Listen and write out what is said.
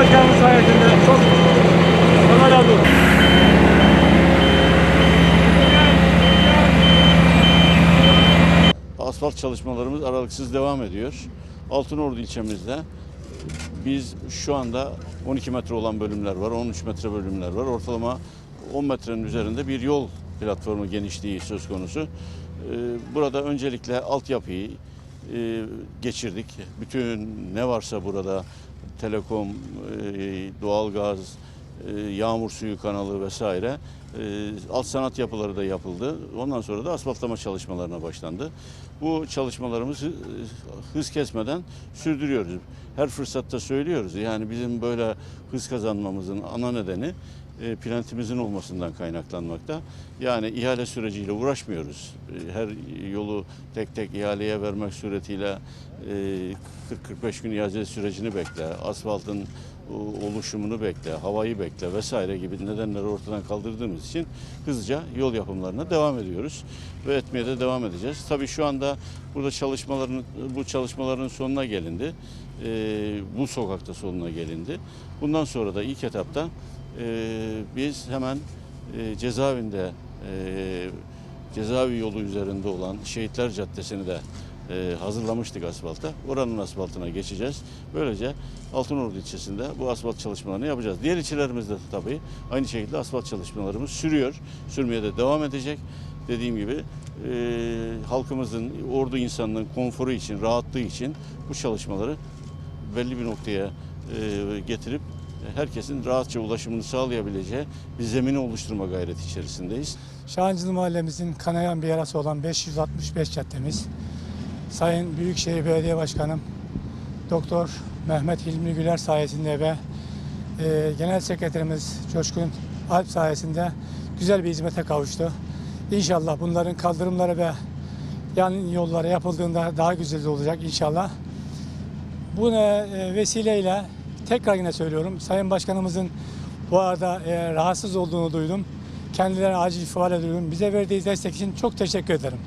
Başkanımız sayesinde çok bana razı. Asfalt çalışmalarımız aralıksız devam ediyor. Altınordu ilçemizde biz şu anda 12 metre olan bölümler var, 13 metre bölümler var. Ortalama 10 metrenin üzerinde bir yol platformu genişliği söz konusu. Ee, burada öncelikle altyapıyı, e, geçirdik. Bütün ne varsa burada telekom, e, doğalgaz, e, yağmur suyu kanalı vesaire e, alt sanat yapıları da yapıldı. Ondan sonra da asfaltlama çalışmalarına başlandı. Bu çalışmalarımızı hız kesmeden sürdürüyoruz. Her fırsatta söylüyoruz. Yani bizim böyle hız kazanmamızın ana nedeni e, plantimizin olmasından kaynaklanmakta. Yani ihale süreciyle uğraşmıyoruz. E, Her yolu tek tek ihaleye vermek suretiyle e, 40-45 gün ihale sürecini bekle, asfaltın oluşumunu bekle, havayı bekle vesaire gibi nedenleri ortadan kaldırdığımız için hızlıca yol yapımlarına devam ediyoruz ve etmeye de devam edeceğiz. Tabii şu anda burada çalışmaların bu çalışmaların sonuna gelindi. E, bu sokakta sonuna gelindi. Bundan sonra da ilk etapta e, biz hemen e, cezaevinde e, cezaevi yolu üzerinde olan Şehitler Caddesi'ni de e, hazırlamıştık asfalta. Oranın asfaltına geçeceğiz. Böylece Altınordu ilçesinde bu asfalt çalışmalarını yapacağız. Diğer ilçelerimizde de tabii aynı şekilde asfalt çalışmalarımız sürüyor. Sürmeye de devam edecek. Dediğim gibi e, halkımızın, ordu insanının konforu için, rahatlığı için bu çalışmaları belli bir noktaya e, getirip herkesin rahatça ulaşımını sağlayabileceği bir zemini oluşturma gayreti içerisindeyiz. Şahancılı mahallemizin kanayan bir yarası olan 565 caddemiz. Sayın Büyükşehir Belediye Başkanım Doktor Mehmet Hilmi Güler sayesinde ve e, Genel Sekreterimiz Coşkun Alp sayesinde güzel bir hizmete kavuştu. İnşallah bunların kaldırımları ve yan yollara yapıldığında daha güzel olacak inşallah. Bu e, vesileyle tekrar yine söylüyorum. Sayın Başkanımızın bu arada e, rahatsız olduğunu duydum. Kendilerine acil ifade ediyorum. Bize verdiği destek için çok teşekkür ederim.